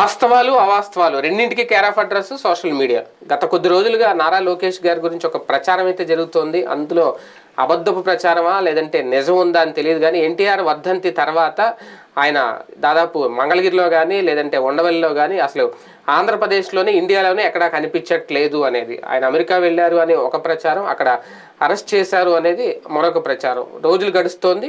వాస్తవాలు అవాస్తవాలు. రెండింటికి care of address social media గత కొద్ది రోజులుగా నారా లోకేష్ గారి గురించి ఒక ప్రచారం అయితే జరుగుతోంది. అందులో అబద్ధపు ప్రచారమా లేదంటే నిజం ఉందా అని తెలియదు. కానీ ఎన్టీఆర్ వర్ధంతి తర్వాత ఆయన దాదాపు మంగళగిరిలో కానీ లేదంటే ఉండవల్లిలో కానీ అసలు ఆంధ్రప్రదేశ్లోనే ఇండియాలోనే ఎక్కడా కనిపించట్లేదు అనేది. ఆయన అమెరికా వెళ్ళారు అని ఒక ప్రచారం అక్కడ అరెస్ట్ చేశారు అనేది మరొక ప్రచారం. రోజులు గడుస్తోంది.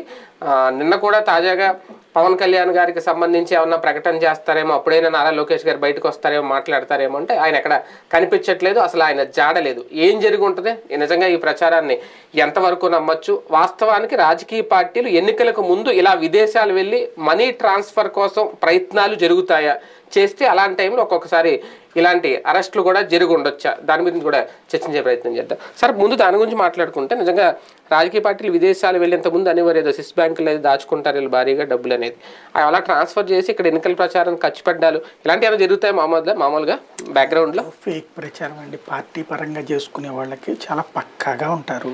నిన్న కూడా తాజాగా పవన్ కళ్యాణ్ గారికి సంబంధించి ఏమన్నా ప్రకటన చేస్తారేమో అప్పుడైనా నారా లోకేష్ గారు బయటకు వస్తారేమో మాట్లాడతారేమో అంటే ఆయన ఎక్కడ కనిపించట్లేదు అసలు ఆయన జాడలేదు. ఏం జరిగి ఉంటుంది? నిజంగా ఈ ప్రచారాన్ని ఎంతవరకు నమ్మొచ్చు? వాస్తవానికి రాజకీయ పార్టీలు ఎన్నికలకు ముందు ఇలా విదేశాలు వెళ్ళి మనీ ట్రాన్స్ఫర్ కోసం ప్రయత్నాలు జరుగుతాయా? చేస్తే అలాంటి టైంలో ఒక్కొక్కసారి ఇలాంటి అరెస్టులు కూడా జరిగి ఉండొచ్చా? దాని గురించి కూడా చర్చించే ప్రయత్నం చేద్దాం. సార్ ముందు దాని గురించి మాట్లాడుకుంటే నిజంగా రాజకీయ పార్టీలు విదేశాలు వెళ్ళేంత ముందు అనేవారు ఏదో సిస్ బ్యాంకులు ఏదో దాచుకుంటారు వీళ్ళు భారీగా డబ్బులు అనేది. అవి అలా ట్రాన్స్ఫర్ చేసి ఇక్కడ ఎన్నికల ప్రచారం ఖర్చు పెట్టడాలు ఇలాంటివి ఏమైనా జరుగుతాయి మామూలుగా? మామూలుగా బ్యాక్గ్రౌండ్లో? ఫేక్ ప్రచారం అండి. పార్టీ పరంగా చేసుకునే వాళ్ళకి చాలా పక్కాగా ఉంటారు.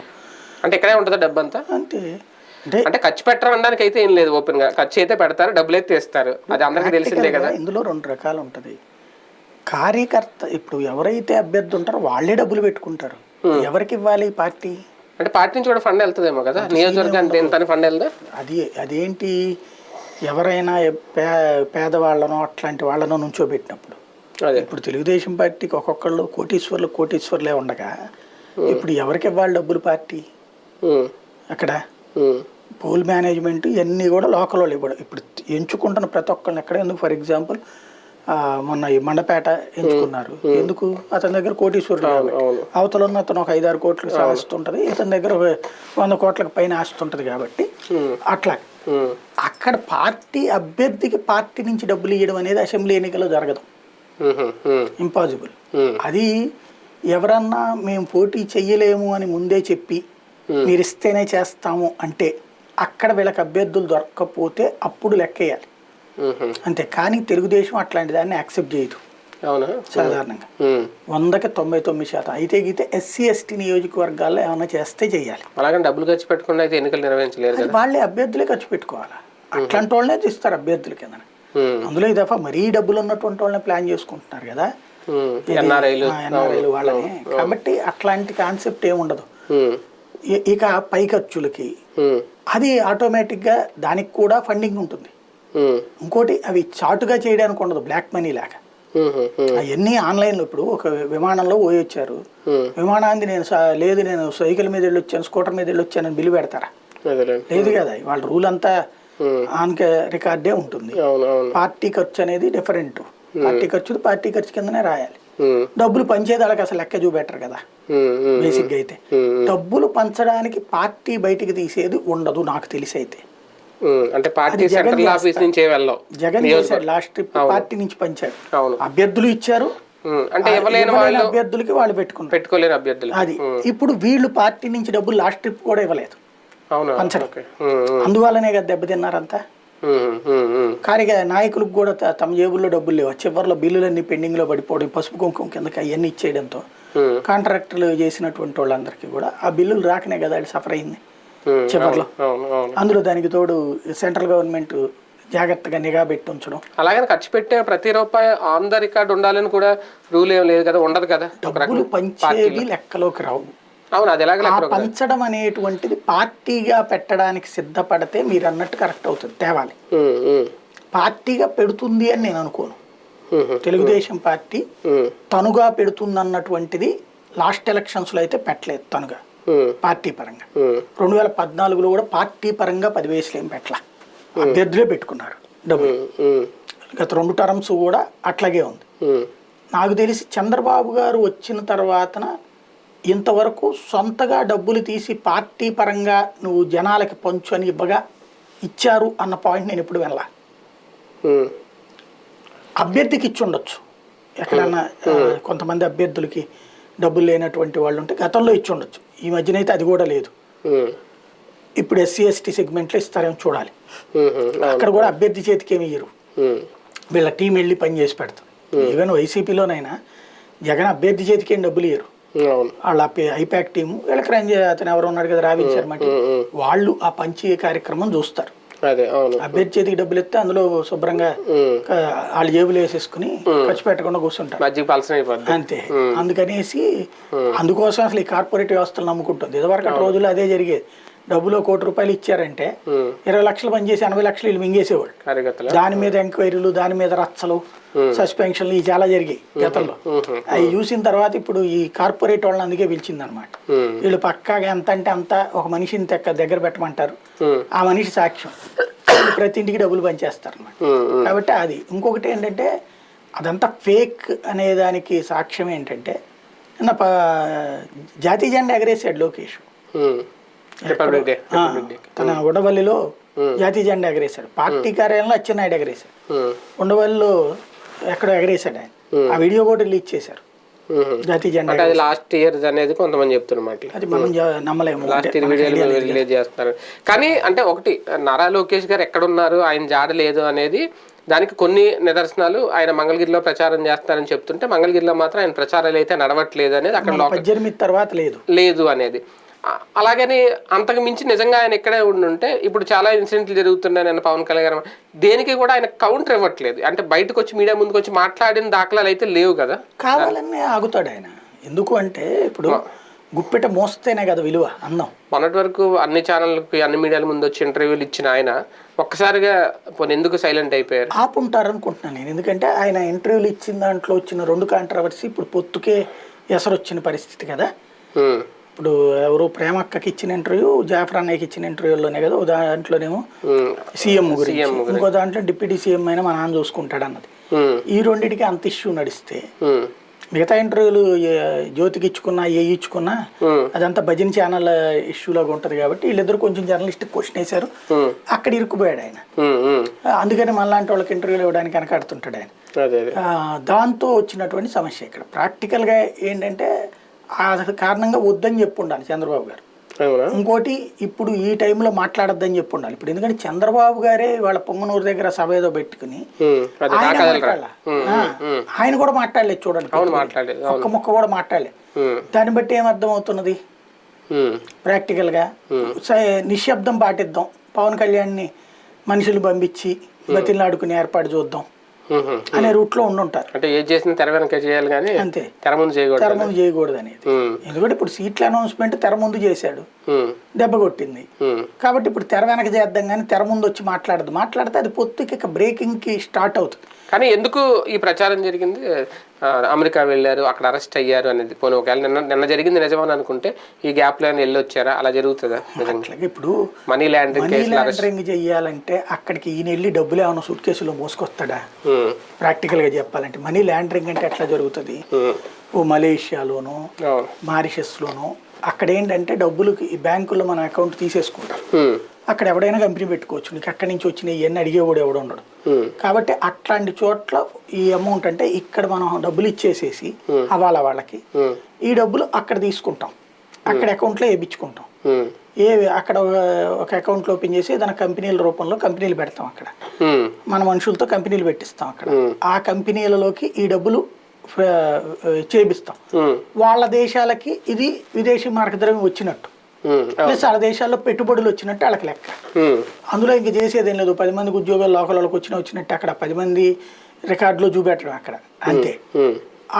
అంటే ఇక్కడే ఉంటుందా డబ్బు అంతా అంటే అంటే ఖర్చు పెట్టడానికి అయితే ఏం లేదు ఓపెన్గా ఖర్చు అయితే పెడతారు డబ్బులు అయితే ఇస్తారు. అది అందరికీ తెలిసిందే కదా. ఇందులో రెండు రకాలు ఉంటుంది. కార్యకర్త ఇప్పుడు ఎవరైతే అభ్యర్థి ఉంటారో వాళ్ళే డబ్బులు పెట్టుకుంటారు. ఎవరికి ఇవ్వాలి పార్టీ? అంటే పార్టీ నుంచి కూడా ఫండ్ వెళ్తుందేమో కదా? నియోజకవర్గానికి ఎంత ఫండ్ వెళ్దా? అది అదేంటి? ఎవరైనా పే పేదవాళ్ళనో అట్లాంటి వాళ్ళనో నుంచోబెట్టినప్పుడు. అదే. ఇప్పుడు తెలుగుదేశం పార్టీకి ఒక్కొక్కళ్ళు కోటీశ్వర్లు కోటీశ్వర్లే ఉండగా ఇప్పుడు ఎవరికి ఇవ్వాలి డబ్బులు పార్టీ? అక్కడ? పోల్ మేనేజ్మెంట్ ఇవన్నీ కూడా లోకల్ వాళ్ళు ఇవ్వడం. ఇప్పుడు ఎంచుకుంటున్న ప్రతి ఒక్కరిని ఎక్కడ ఎందుకు? ఫర్ ఎగ్జాంపుల్ మొన్న ఈ మండపేట ఎంచుకున్నారు. ఎందుకు? అతని దగ్గర కోటీశ్వరుడు అవతల ఉన్న అతను ఒక ఐదారు కోట్లకు ఆస్తుంటది ఇతని దగ్గర వంద కోట్లకు పైన ఆస్తుంటది కాబట్టి. అట్లా. అక్కడ పార్టీ అభ్యర్థికి పార్టీ నుంచి డబ్బులు ఇవ్వడం అనేది అసెంబ్లీ ఎన్నికల్లో జరగదు. ఇంపాసిబుల్. అది ఎవరన్నా మేము పోటీ చెయ్యలేము అని ముందే చెప్పి మీరు ఇస్తేనే చేస్తాము అంటే అక్కడ వీళ్ళకి అభ్యర్థులు దొరకకపోతే అప్పుడు లెక్కేయాలి. అంతే. కానీ తెలుగుదేశం అట్లాంటి దాన్ని యాక్సెప్ట్ చేయదు. అవునా? సాధారణంగా. వందకి తొంభై తొమ్మిది శాతం. అయితే గీతే ఎస్సీ ఎస్టీ నియోజకవర్గాల్లో ఏమైనా చేస్తే చేయాలి. అలాగని డబ్బులు ఖర్చు పెట్టకుండా అయితే ఎన్నికలు నిర్వహించలేరు కదా? వాళ్ళే అభ్యర్థులే ఖర్చు పెట్టుకోవాలి. అట్లాంటి వాళ్ళనే ఇస్తారు అభ్యర్థుల కింద అందులో ఈ దఫా మరీ డబ్బులు ఉన్నటువంటి వాళ్ళని ప్లాన్ చేసుకుంటున్నారు కదా? ఎన్ఆర్ఐలు. వాళ్ళని. కాబట్టి అట్లాంటి కాన్సెప్ట్ ఏమి ఉండదు ఉమ్, ఇ- ఇక పై ఖర్చులకి అది ఆటోమేటిక్గా దానికి కూడా ఫండింగ్ ఉంటుంది. ఇంకోటి అవి చాటుగా చేయడానికి ఉండదు బ్లాక్ మనీ లాగా అవన్నీ ఆన్లైన్లో ఇప్పుడు ఒక విమానంలో పోయి వచ్చారు. విమానాన్ని నేను లేదు నేను సైకిల్ మీద వెళ్ళి వచ్చాను స్కూటర్ మీద వెళ్ళి వచ్చానని బిల్లు పెడతారా? లేదు కదా వాళ్ళ రూల్ అంతా ఉమ్, ఆన్ రికార్డే ఉంటుంది. పార్టీ ఖర్చు అనేది డిఫరెంట్. పార్టీ ఖర్చు పార్టీ ఖర్చు కిందనే రాయాలి. డబ్బులు పంచేదానికి అసలు లెక్క చూపెట్టరు కదా. బేసిక్గా అయితే. డబ్బులు పంచడానికి పార్టీ బయటికి తీసేది ఉండదు నాకు తెలిసి అయితే. అంటే పార్టీ సెంట్రల్ ఆఫీస్ నుంచి జగన్ చేశాడు లాస్ట్ ట్రిప్ పార్టీ నుంచి పంచాడు. అభ్యర్థులు ఇచ్చారు. అంటే ఇవ్వలేని వాళ్ళు అభ్యర్థులకి వాళ్ళు పెట్టుకున్నారు. పెట్టుకోలేని అభ్యర్థులు. అది. ఇప్పుడు వీళ్ళు పార్టీ నుంచి డబ్బులు లాస్ట్ ట్రిప్ కూడా ఇవ్వలేదు. అవునా? పంచడం. అందువల్లనే కదా దెబ్బతిన్నారంతా. కానీ నాయకులకు కూడా తమ జేబుల్లో డబ్బులు లేవు? చివరిలో బిల్లులన్నీ పెండింగ్లో పడిపోవడం పసుపు కుంకుమ కిందకి అవన్నీ ఇచ్చేయడంతో కాంట్రాక్టర్లు చేసినటువంటి వాళ్ళందరికీ కూడా ఆ బిల్లులు రాకనే కదా వాళ్ళు సఫర్ అయింది. చివరిలో. అందులో దానికి తోడు సెంట్రల్ గవర్నమెంట్ జాగ్రత్తగా నిఘా పెట్టి ఉంచడం అలాగని ఖర్చు పెట్టే ప్రతి రూపాయి ఆన్ ద రికార్డ్ ఉండాలని కూడా రూల్ ఏం లేదు కదా ఉండదు కదా. డబ్బులు పంచేవి లెక్కలోకి రావు. అవును అది ఎలాగ పంచడం అనేటువంటిది పార్టీగా పెట్టడానికి సిద్ధపడితే మీరు అన్నట్టు కరెక్ట్ అవుతుంది తేవాలి. పార్టీగా పెడుతుంది అని నేను అనుకోను. తెలుగుదేశం పార్టీ తనుగా పెడుతుంది అన్నటువంటిది లాస్ట్ ఎలక్షన్స్లో అయితే పెట్టలేదు తనుగా పార్టీ పరంగా. రెండు వేల పద్నాలుగులో కూడా పార్టీ పరంగా పది వేసులు ఏం పెట్టలా. అభ్యర్థులే పెట్టుకున్నారు డబ్బులు. గత రెండు టర్మ్స్ కూడా అట్లాగే ఉంది. నాకు తెలిసి చంద్రబాబు గారు వచ్చిన తర్వాతన ఇంతవరకు సొంతగా డబ్బులు తీసి పార్టీ పరంగా నువ్వు జనాలకి పంచు అని ఇవ్వగా ఇచ్చారు అన్న పాయింట్ నేను ఎప్పుడు వెళ్ళా అభ్యర్థికి ఇచ్చి ఉండొచ్చు. ఎక్కడన్నా కొంతమంది అభ్యర్థులకి డబ్బులు లేనటువంటి వాళ్ళు ఉంటే గతంలో ఇచ్చి ఉండొచ్చు. ఈ మధ్యనైతే అది కూడా లేదు. ఇప్పుడు ఎస్సీ ఎస్టీ సెగ్మెంట్లో ఇస్తారేమో చూడాలి. అక్కడ కూడా అభ్యర్థి చేతికి ఏమి ఇయ్యరు. వీళ్ళ టీం వెళ్ళి పని చేసి పెడతారు. ఈవెన్ వైసీపీలోనైనా జగన్ అభ్యర్థి చేతికి ఏం డబ్బులు ఇయ్యరు. వాళ్ళ ఐపాక్ టీము వీళ్ళకి రంజ అతను ఎవరు ఉన్నాడు కదా రావిన్ శర్మ టీం వాళ్ళు ఆ పంచి కార్యక్రమం చూస్తారు. అభ్యర్థి చేతికి డబ్బులు ఇస్తే అందులో శుభ్రంగా వాళ్ళ జేబులు వేసేసుకుని ఖర్చు పెట్టకుండా కూర్చుంటారు. అంతే. అందుకనేసి అందుకోసం అసలు ఈ కార్పొరేట్ వ్యవస్థలు నమ్ముకుంటుంది. ఇదివరకు అటు రోజుల్లో అదే జరిగేది. డబ్బులో కోటి రూపాయలు ఇచ్చారంటే. ఇరవై లక్షలు పనిచేసి ఎనభై లక్షలు వీళ్ళు కార్యకర్తలు. దాని మీద ఎంక్వైరీలు దాని మీద రచ్చలు సస్పెన్షన్లు ఇవి చాలా జరిగాయి గతంలో. అవి చూసిన తర్వాత ఇప్పుడు ఈ కార్పొరేట్ వాళ్ళని అందుకే పిలిచింది అనమాట. వీళ్ళు పక్కాగా ఎంత అంటే అంత ఒక మనిషిని తెక్క దగ్గర పెట్టమంటారు. ఆ మనిషి సాక్ష్యం. ప్రతి ఇంటికి డబ్బులు పనిచేస్తారు అనమాట. కాబట్టి అది. ఇంకొకటి ఏంటంటే అదంతా ఫేక్ అనే దానికి సాక్ష్యం ఏంటంటే నిన్న జాతీయ జెండా ఎగరేసాడు లోకేష్. తన ఉండవల్లిలో జాతీయ జెండా ఎగరేశాడు. పార్టీ కార్యాలయంలో అచ్చెన్నాయుడు ఎగరేశాడు. ఉండవల్లిలో ఎక్కడో ఎగరేశాడు ఆయన. ఆ వీడియో కూడా రిలీజ్ చేశారు. జాతీయ జెండా లాస్ట్ ఇయర్ అనేది కొంతమంది చెప్తున్నమాట అది మనం నమ్మలేము. రిలీజ్ చేస్తున్నారు కానీ అంటే ఒకటి నారా లోకేష్ గారు ఎక్కడున్నారు ఆయన జాడ లేదు అనేది దానికి కొన్ని నిదర్శనాలు ఆయన మంగళగిరిలో ప్రచారం చేస్తారని చెప్తుంటే మంగళగిరిలో మాత్రం ఆయన ప్రచారాలు అయితే నడవట్లేదు అనేది అక్కడ పద్దెనిమిది తర్వాత లేదు. లేదు అనేది. అలాగని అంతకు మించి నిజంగా ఆయన ఇక్కడే ఉండుంటే ఇప్పుడు చాలా ఇన్సిడెంట్లు జరుగుతున్నాయి నేను పవన్ కళ్యాణ్ గారు దేనికి కూడా ఆయన కౌంటర్ ఇవ్వట్లేదు. అంటే బయటకు వచ్చి మీడియా ముందుకు వచ్చి మాట్లాడిన దాఖలాలు అయితే లేవు కదా. కావాలనే ఆగుతాడు ఆయన. ఎందుకు అంటే ఇప్పుడు గుప్పెట మోస్తేనే కదా విలువ అందం మొన్నటి వరకు అన్ని ఛానళ్ళకి అన్ని మీడియాల ముందు వచ్చి ఇంటర్వ్యూలు ఇచ్చిన ఆయన ఒక్కసారిగా పోనీ ఎందుకు సైలెంట్ అయిపోయారు? ఆపుంటారు అనుకుంటున్నాను నేను. ఎందుకంటే ఆయన ఇంటర్వ్యూలు ఇచ్చిన దాంట్లో వచ్చిన రెండు కాంట్రవర్సీ ఇప్పుడు పొత్తుకే ఎసరు వచ్చిన పరిస్థితి కదా. ఇప్పుడు ఎవరు ప్రేమక్కకి ఇచ్చిన ఇంటర్వ్యూ జాఫర్ అన్నయ్యకి ఇచ్చిన ఇంటర్వ్యూలోనే కదా దాంట్లోనేమో సీఎం గురించి. ఇంకో దాంట్లో డిప్యూటీ సీఎం అయినా మా నాన్న చూసుకుంటాడు అన్నది. ఈ రెండింటికి అంత ఇష్యూ నడిస్తే మిగతా ఇంటర్వ్యూలు జ్యోతికి ఇచ్చుకున్నా ఏ ఇచ్చుకున్నా అదంతా భజన ఛానల్ ఇష్యూలాగా ఉంటుంది కాబట్టి వీళ్ళిద్దరు కొంచెం జర్నలిస్ట్ క్వశ్చన్ వేశారు. అక్కడ ఇరుక్కుపోయాడు ఆయన. అందుకని మనలాంటి వాళ్ళకి ఇంటర్వ్యూలు ఇవ్వడానికి వెనకాడుతుంటాడు ఆయన. దాంతో వచ్చినటువంటి సమస్య ఇక్కడ. ప్రాక్టికల్గా ఏంటంటే ఆ కారణంగా వద్దని చెప్పు ఉండాలి చంద్రబాబు గారు. ఇంకోటి ఇప్పుడు ఈ టైంలో మాట్లాడొద్దని చెప్పు ఉండాలి ఇప్పుడు ఎందుకంటే చంద్రబాబు గారే వాళ్ళ పొంగనూరు దగ్గర సభ ఏదో పెట్టుకుని ఆయన కూడా మాట్లాడలేదు చూడండి. ఒక్క ముక్క కూడా మాట్లాడలేదు. దాన్ని బట్టి ఏమర్థం అవుతున్నది ఉమ్, ప్రాక్టికల్గా స- నిశ్శబ్దం పాటిద్దాం. పవన్ కళ్యాణ్ని మనుషులు పంపించి బతిలాడుకునే ఏర్పాటు చూద్దాం. అనే రూట్లో ఉండుంటారు. అంటే ఏది చేసినా తెర వెనక చేయాలి కానీ అంతే. తెర ముందు చేయకూడదు తెర ముందు చేయకూడదు అనేది. ఎందుకంటే ఇప్పుడు సీట్ల అనౌన్స్మెంట్ తెర ముందు చేశాడు. దెబ్బ కొట్టింది. కాబట్టి ఇప్పుడు తెర వెనక చేద్దాం కానీ తెర ముందు వచ్చి మాట్లాడదు మాట్లాడితే అది పొత్తుకి ఇక బ్రేకింగ్కి స్టార్ట్ అవుతుంది. కానీ ఎందుకు ఈ ప్రచారం జరిగింది? అమెరికా వెళ్ళారు అక్కడ అరెస్ట్ అయ్యారు అనేది పోనీ ఒకవేళ నిన్న నిన్న జరిగింది నిజమని అనుకుంటే ఈ గ్యాప్లో వెళ్ళి వచ్చారా? అలా జరుగుతుందా? ఇప్పుడు మనీ ల్యాండరింగ్ మనీ లాండరింగ్ చెయ్యాలంటే అక్కడికి ఈయన వెళ్ళి డబ్బులు ఏమైనా సూట్ కేసులో మోసుకొస్తాడా? ప్రాక్టికల్గా చెప్పాలంటే మనీ లాండరింగ్ అంటే ఎట్లా జరుగుతుంది? ఓ మలేషియాలోనో అవును. మారిషస్లోనో అక్కడ ఏంటంటే డబ్బులు ఈ బ్యాంకుల్లో మన అకౌంట్ తీసేసుకుంటారు అక్కడ ఎవడైనా కంపెనీ పెట్టుకోవచ్చు. నీకు అక్కడి నుంచి వచ్చిన ఇవన్నీ అడిగేవాడు ఎవడు ఉండడు. కాబట్టి అట్లాంటి చోట్ల ఈ అమౌంట్ అంటే ఇక్కడ మనం డబ్బులు ఇచ్చేసేసి హవాలా వాళ్ళకి? ఈ డబ్బులు అక్కడ తీసుకుంటాం. అక్కడ అకౌంట్లో వేయించుకుంటాం ఏ అక్కడ ఒక- అకౌంట్ ఓపెన్ చేసి దాని కంపెనీల రూపంలో కంపెనీలు పెడతాం అక్కడ. మన మనుషులతో కంపెనీలు పెట్టిస్తాం అక్కడ. ఆ కంపెనీలలోకి ఈ డబ్బులు చేపిస్తాం. వాళ్ళ దేశాలకి ఇది విదేశీ మార్గద్రవ్యం వచ్చినట్టు. ప్లస్ వాళ్ళ దేశాల్లో పెట్టుబడులు వచ్చినట్టు వాళ్ళకి లెక్క. అందులో ఇంక చేసేది ఏం లేదు. పది మందికి ఉద్యోగాలు లోకల్ వాళ్ళకి వచ్చిన వచ్చినట్టు అక్కడ పది మంది రికార్డులో చూపెట్టడం అక్కడ. అంతే.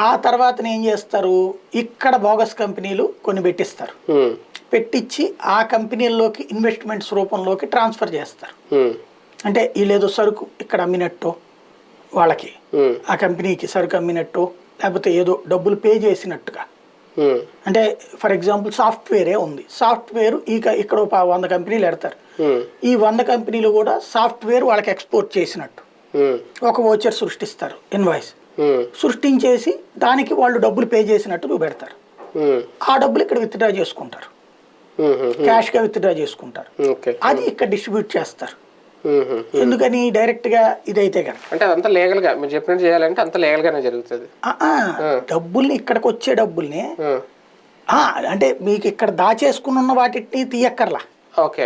ఆ తర్వాత ఏం చేస్తారు? ఇక్కడ బోగస్ కంపెనీలు కొన్ని పెట్టిస్తారు. పెట్టించి ఆ కంపెనీల్లోకి ఇన్వెస్ట్మెంట్స్ రూపంలోకి ట్రాన్స్ఫర్ చేస్తారు. అంటే వీళ్ళేదో సరుకు ఇక్కడ అమ్మినట్టు వాళ్ళకి ఆ కంపెనీకి సరుకు అమ్మినట్టు లేకపోతే ఏదో డబ్బులు పే చేసినట్టుగా. అంటే ఫర్ ఎగ్జాంపుల్ సాఫ్ట్వేరే ఉంది. సాఫ్ట్వేర్ ఈ క- ఇక్కడ ఒక వంద కంపెనీలు పెడతారు ఈ వంద కంపెనీలు కూడా సాఫ్ట్వేర్ వాళ్ళకి ఎక్స్పోర్ట్ చేసినట్టు. ఒక ఓచర్ సృష్టిస్తారు ఇన్వాయిస్ సృష్టించేసి దానికి వాళ్ళు డబ్బులు పే చేసినట్టు చూపెడతారు. ఆ డబ్బులు ఇక్కడ విత్డ్రా చేసుకుంటారు. క్యాష్గా విత్డ్రా చేసుకుంటారు. అది ఇక్కడ డిస్ట్రిబ్యూట్ చేస్తారు. ఎందుకని డైరెక్ట్గా ఇదైతే కదా అంటే అదంతా లీగల్గా మీరు చెప్పినట్టు చేయాలంటే అంత లీగల్ గానే జరుగుతుంది డబ్బుల్ని ఇక్కడికి వచ్చే డబ్బుల్ని అంటే మీకు ఇక్కడ దాచేసుకుని ఉన్న వాటిని తీయక్కర్లా. ఓకే.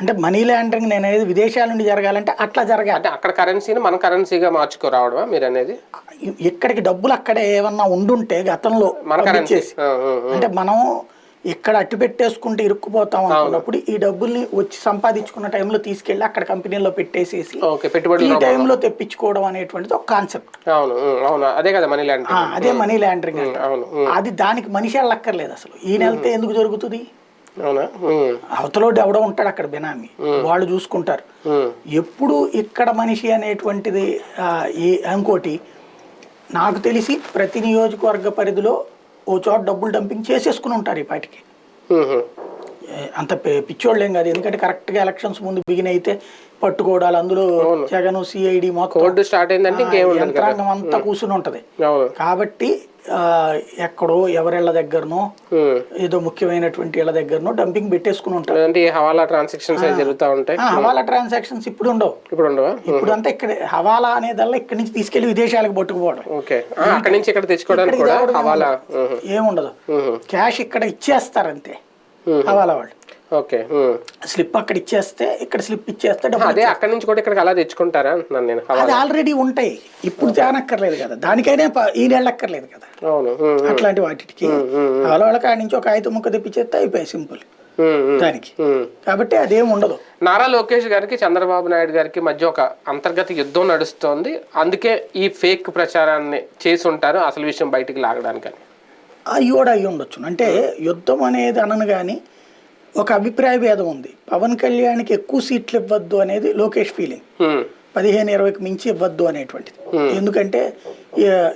అంటే మనీ లాండరింగ్ నేను అనేది విదేశాల నుండి జరగాలంటే అట్లా జరగాలి. అంటే అక్కడ కరెన్సీని మన కరెన్సీగా మార్చుకోరావడమా మీరు అనేది ఇక్కడికి డబ్బులు అక్కడే ఏమన్నా ఉండుంటే గతంలో మన కరెన్సీ. అంటే మనం ఇక్కడ అట్టి పెట్టేసుకుంటే ఇరుక్కుపోతాం అనుకున్నప్పుడు ఈ డబ్బుల్ని వచ్చి సంపాదించుకున్న టైంలో తీసుకెళ్ళి అక్కడ కంపెనీలో పెట్టేసేసి ఈ టైంలో తెప్పించుకోవడం అనేటువంటిది ఒక కాన్సెప్ట్. అవును ఉమ్, అవును. అదే కదా మనీ ల్యాండ్ అదే మనీ ఉమ్, అది దానికి మనిషి వెళ్ళక్కర్లేదు అసలు. ఈయన వెళ్తే ఎందుకు జరుగుతుంది? అవతలోడు ఎవడో ఉంటాడు అక్కడ బినామీ. వాళ్ళు చూసుకుంటారు. ఎప్పుడు ఇక్కడ మనిషి అనేటువంటిది ఈ ఇంకోటి నాకు తెలిసి ప్రతి నియోజకవర్గ పరిధిలో ఓ చోట డబ్బులు డంపింగ్ చేసేసుకుని ఉంటారు ఈ పాటికి. అంత పిచ్చోళ్ళేం కాదు. ఎందుకంటే కరెక్ట్గా ఎలక్షన్స్ ముందు బిగిన్ అయితే పట్టుకోవడాలు అందులో జగన్ సిఐడి మొత్తం కోర్టు స్టార్ట్ అయిందంటే యంత్రాంగం అంతా కూర్చుని ఉంటది కాబట్టి ఎక్కడో ఎవరిళ్ళ దగ్గరనో. ఏదో ముఖ్యమైనటువంటి ఇళ్ళ దగ్గరనో డంపింగ్ పెట్టేసుకుని ఉంటారు. ఈ హవాలా ట్రాన్సాక్షన్స్ జరుగుతూ ఉంటాయి? హవాలా ట్రాన్సాక్షన్స్ ఇప్పుడు ఉండవు. ఇప్పుడు ఉండవా? ఇప్పుడు అంతా ఇక్కడ హవాలా అనేదల్లా ఇక్కడి నుంచి తీసుకెళ్ళి విదేశాలకు పట్టుకుపోవడం. ఓకే. అక్కడి నుంచి ఇక్కడ తెచ్చుకోవడానికి హవాలా ఏముండదు క్యాష్ ఇక్కడ ఇచ్చేస్తారంతే ఉహు. హవాలా వాళ్ళు. ఓకే. స్లిప్ అక్కడ ఇచ్చేస్తే ఇక్కడ స్లిప్ ఇచ్చేస్తే అదే అక్కడి నుంచి కూడా ఇక్కడికి అలా తెచ్చుకుంటారా అంటున్నాను నేను. అది ఆల్రెడీ ఉంటాయి. ఇప్పుడు తేనక్కర్లేదు కదా. దానికైనా ఈ నెలక్కర్లేదు కదా. అవును అట్లాంటి వాటికి. వాళ్ళ వాళ్ళకి ఆడి నుంచి ఒక ఐదు ముక్క తెప్పించేస్తే అయిపోయి సింపుల్. దానికి. కాబట్టి అదేం ఉండదు. నారా లోకేష్ గారికి చంద్రబాబు నాయుడు గారికి మధ్య ఒక అంతర్గత యుద్ధం నడుస్తోంది. అందుకే ఈ ఫేక్ ప్రచారాన్ని చేసి ఉంటారు అసలు విషయం బయటికి లాగడానికని. అవి కూడా అయి ఉండొచ్చు అంటే యుద్ధం అనేది అనను కానీ ఒక అభిప్రాయ భేదం ఉంది. పవన్ కళ్యాణ్కి ఎక్కువ సీట్లు ఇవ్వద్దు అనేది లోకేష్ ఫీలింగ్ పదిహేను ఇరవైకి మించి ఇవ్వద్దు అనేటువంటిది. ఎందుకంటే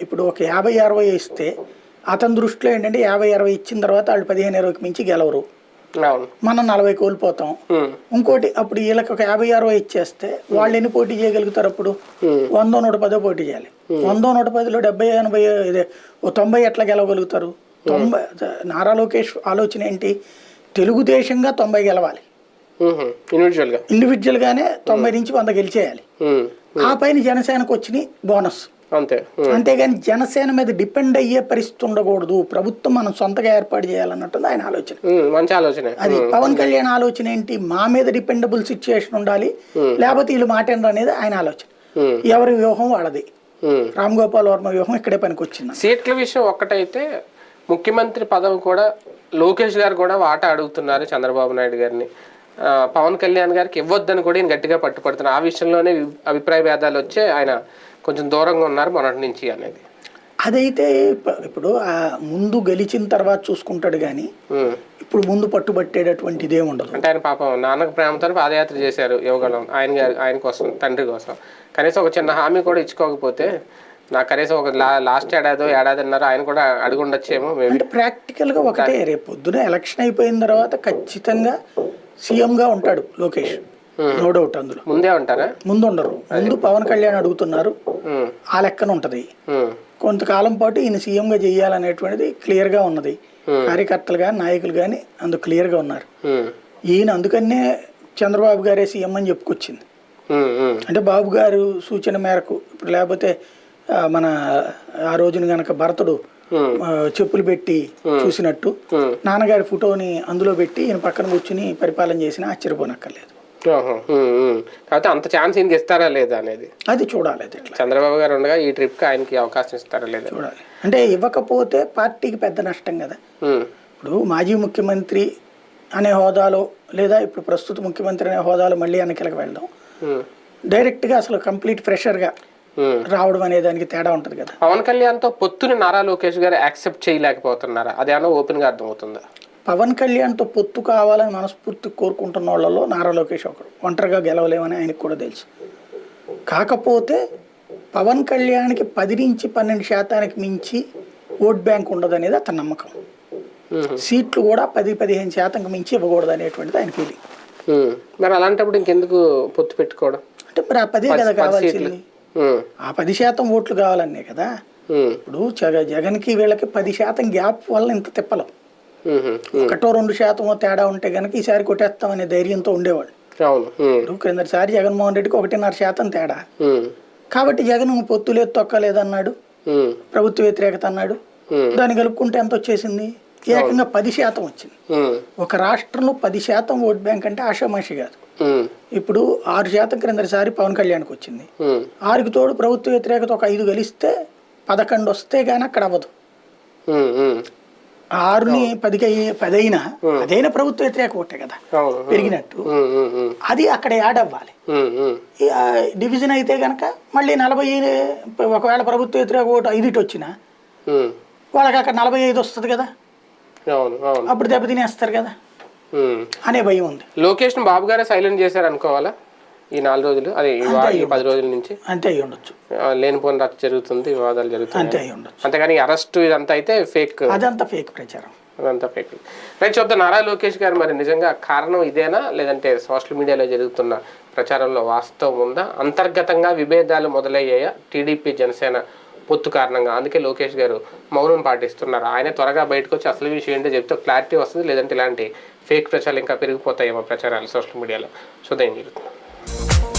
ఇప్పుడు ఒక యాభై అరవై ఇస్తే అతని దృష్టిలో ఏంటంటే యాభై అరవై ఇచ్చిన తర్వాత వాళ్ళు పదిహేను ఇరవైకి మించి గెలవరు. మనం నలభై కోల్పోతాం. ఇంకోటి అప్పుడు వీళ్ళకి ఒక యాభై అరవై ఇచ్చేస్తే వాళ్ళు ఎన్ని పోటీ చేయగలుగుతారు అప్పుడు? వందో నూట పదో పోటీ చేయాలి. వందో నూట పదిలో డెబ్బై ఎనభై తొంభై ఎట్లా గెలవగలుగుతారు? తొంభై నారా లోకేష్ ఆలోచన ఏంటి? తెలుగుదేశంగా తొంభై గెలవాలి. ఉహు, individual గా. ఇండివిజువల్గానే తొంభై నుంచి వంద గెలిచేయాలి. ఆ పైన జనసేనకు వచ్చిన బోనస్. అంతే. అంతేగాని జనసేన మీద డిపెండ్ అయ్యే పరిస్థితి ఉండకూడదు. ప్రభుత్వం మనం సొంతగా ఏర్పాటు చేయాలన్నట్టుంది ఆయన ఆలోచన. మంచి ఆలోచనే. అది పవన్ కళ్యాణ్ ఆలోచన ఏంటి? మా మీద డిపెండబుల్ సిచ్యుయేషన్ ఉండాలి. లేకపోతే వీళ్ళు మాటేనరు అనేది ఆయన ఆలోచన. ఎవరి వ్యూహం వాళ్ళది. రామ్ గోపాల్ వర్మ వ్యూహం ఇక్కడే పనికి వచ్చింది సీట్ల విషయం ఒక్కటైతే ముఖ్యమంత్రి పదవి కూడా లోకేష్ గారు కూడా వాటా అడుగుతున్నారు చంద్రబాబు నాయుడు గారిని. పవన్ కళ్యాణ్ గారికి ఇవ్వద్దని కూడా ఈయన గట్టిగా పట్టుపడుతున్నారు. ఆ విషయంలోనే అభిప్రాయ భేదాలు వచ్చే ఆయన కొంచెం దూరంగా ఉన్నారు మొన్నటి నుంచి అనేది. అదైతే ఇప్పుడు ఆ ముందు గెలిచిన తర్వాత చూసుకుంటాడు కానీ. ఇప్పుడు ముందు పట్టుబట్టేటటువంటి ఇదే ఉండదు. అంటే ఆయన పాపం నాన్నకు ప్రేమతో పాదయాత్ర చేశారు యువగలం ఆయన గారి ఆయన కోసం తండ్రి కోసం. కనీసం ఒక చిన్న హామీ కూడా ఇచ్చుకోకపోతే నాకు కనీసం ఒక లాస్ట్ ఏడాదో ఏడాదిన్నర ఆయన కూడా అడుగు ఉండొచ్చేమో అంటే ప్రాక్టికల్గా ఒకటే రేపు పొద్దున ఎలక్షన్ అయిపోయిన తర్వాత ఖచ్చితంగా సీఎంగా ఉంటాడు లోకేష్. నో డౌట్ అందులో. ముందే ఉంటారా? ముందు ఉండరు ముందు పవన్ కళ్యాణ్ అడుగుతున్నారు ఆ లెక్కన ఉంటది. కొంతకాలం పాటు ఈయన సీఎంగా చేయాలనేటువంటిది క్లియర్గా ఉన్నది. కార్యకర్తలు కానీ నాయకులు కానీ అందుకు క్లియర్గా ఉన్నారు. ఈయన అందుకనే చంద్రబాబు గారే సీఎం అని చెప్పుకొచ్చింది. అంటే బాబు గారు సూచన మేరకు ఇప్పుడు లేకపోతే మన ఆ రోజున గనక భరతుడు చెప్పులు పెట్టి చూసినట్టు. నాన్నగారి ఫోటోని అందులో పెట్టి ఈయన పక్కన కూర్చుని పరిపాలన చేసినా ఆశ్చర్యపోనక్కర్లేదు. కాకపోతే అంత ఛాన్స్ ఈయనకి ఇస్తారా లేదా అనేది? అది చూడాలి అది చంద్రబాబు గారు ఉండగా ఈ ట్రిప్కి ఆయనకి అవకాశం ఇస్తారా లేదా? చూడాలి. అంటే ఇవ్వకపోతే పార్టీకి పెద్ద నష్టం కదా. ఇప్పుడు మాజీ ముఖ్యమంత్రి అనే హోదాలో లేదా ఇప్పుడు ప్రస్తుత ముఖ్యమంత్రి అనే హోదాలో మళ్ళీ వెనకలకు వెళ్దాం. డైరెక్ట్గా అసలు కంప్లీట్ ఫ్రెషర్గా. రావడం అనే దానికి తేడా ఉంటుంది కదా. పవన్ కళ్యాణ్తో పొత్తుని నారా లోకేష్ గారు యాక్సెప్ట్ చేయలేకపోతున్నారా? అదేమన్నా ఓపెన్గా అర్థమవుతుందా? పవన్ కళ్యాణ్తో పొత్తు కావాలని మనస్ఫూర్తి కోరుకుంటున్న వాళ్ళలో నారా లోకేష్ ఒకడు ఒంటరిగా గెలవలేమని ఆయనకు కూడా తెలుసు. కాకపోతే పవన్ కళ్యాణ్కి పది నుంచి పన్నెండు శాతానికి మించి ఓట్ బ్యాంక్ ఉండదనేది అతని నమ్మకం. ఉమ్, సీట్లు కూడా పది పదిహేను శాతంకి మించి ఇవ్వకూడదు అనేటువంటిది ఆయన ఫీలింగ్ ఉమ్. మరి అలాంటప్పుడు ఇంకెందుకు పొత్తు పెట్టుకోవడం? అంటే మరి ఆ పదే కదా కావాల్సింది. ఆ పది శాతం ఓట్లు కావాలనే కదా. ఇప్పుడు జగ జగన్కి వీళ్ళకి పది శాతం గ్యాప్ వల్ల ఇంత తిప్పలం. ఒకటో రెండు శాతం తేడా ఉంటే కనుక ఈసారి కొట్టేస్తామనే ధైర్యంతో ఉండేవాళ్ళు. ఇప్పుడు క్రిందటిసారి జగన్మోహన్ రెడ్డికి ఒకటిన్నర శాతం తేడా. కాబట్టి జగన్ పొత్తు లేదు తొక్కలేదన్నాడు ప్రభుత్వ వ్యతిరేకత అన్నాడు. దాన్ని కలుపుకుంటే ఎంత వచ్చేసింది? ఏకంగా పది శాతం వచ్చింది. ఒక రాష్ట్రంలో పది శాతం ఓట్ బ్యాంక్ అంటే ఆషామాషి కాదు. ఇప్పుడు ఆరు శాతం క్రిందటిసారి పవన్ కళ్యాణ్కి వచ్చింది. ఆరుకి తోడు ప్రభుత్వ వ్యతిరేకత ఒక ఐదు గెలిస్తే పదకొండు వస్తే కానీ అక్కడ అవ్వదు. ఆరుని పదికి అయ్యి- పది అయినా అదైనా ప్రభుత్వ వ్యతిరేక ఓటే కదా. పెరిగినట్టు. అది అక్కడ యాడ్ అవ్వాలి. డివిజన్ అయితే కనుక మళ్ళీ నలభై ఒకవేళ ప్రభుత్వ వ్యతిరేక ఓటు ఐదుటి వచ్చినా. వాళ్ళకి అక్కడ నలభై ఐదు వస్తుంది కదా. అప్పుడు దెబ్బతినేస్తారు కదా. ఉమ్. అనే భయం ఉంది. లోకేష్ను బాబు గారే సైలెంట్ చేశారు అనుకోవాలా ఈ నాలుగు రోజులు అదే పది రోజుల నుంచి? అంతే అయి ఉండొచ్చు. లేనిపోని రచ్చ జరుగుతుంది వివాదాలు జరుగుతుంది అంతే అయి ఉండొచ్చు. అంతేగాని అరెస్ట్ ఇదంతా అయితే ఫేక్. అదంతా ఫేక్ ప్రచారం. అదంతా ఫేక్. రైట్ చూద్దాం నారా లోకేష్ గారు మరి నిజంగా కారణం ఇదేనా? లేదంటే సోషల్ మీడియాలో జరుగుతున్న ప్రచారంలో వాస్తవం ఉందా? అంతర్గతంగా విభేదాలు మొదలయ్యాయా? టీడీపీ జనసేన పొత్తు కారణంగా? అందుకే లోకేష్ గారు మౌనం పాటిస్తున్నారు. ఆయన త్వరగా బయటకు వచ్చి అసలు విషయం ఏంటో చెప్తే క్లారిటీ వస్తుంది లేదంటే ఇలాంటి ఫేక్ ప్రచారాలు ఇంకా పెరిగిపోతాయేమో ప్రచారాలు సోషల్ మీడియాలో. చూద్దాం జరుగుతుంది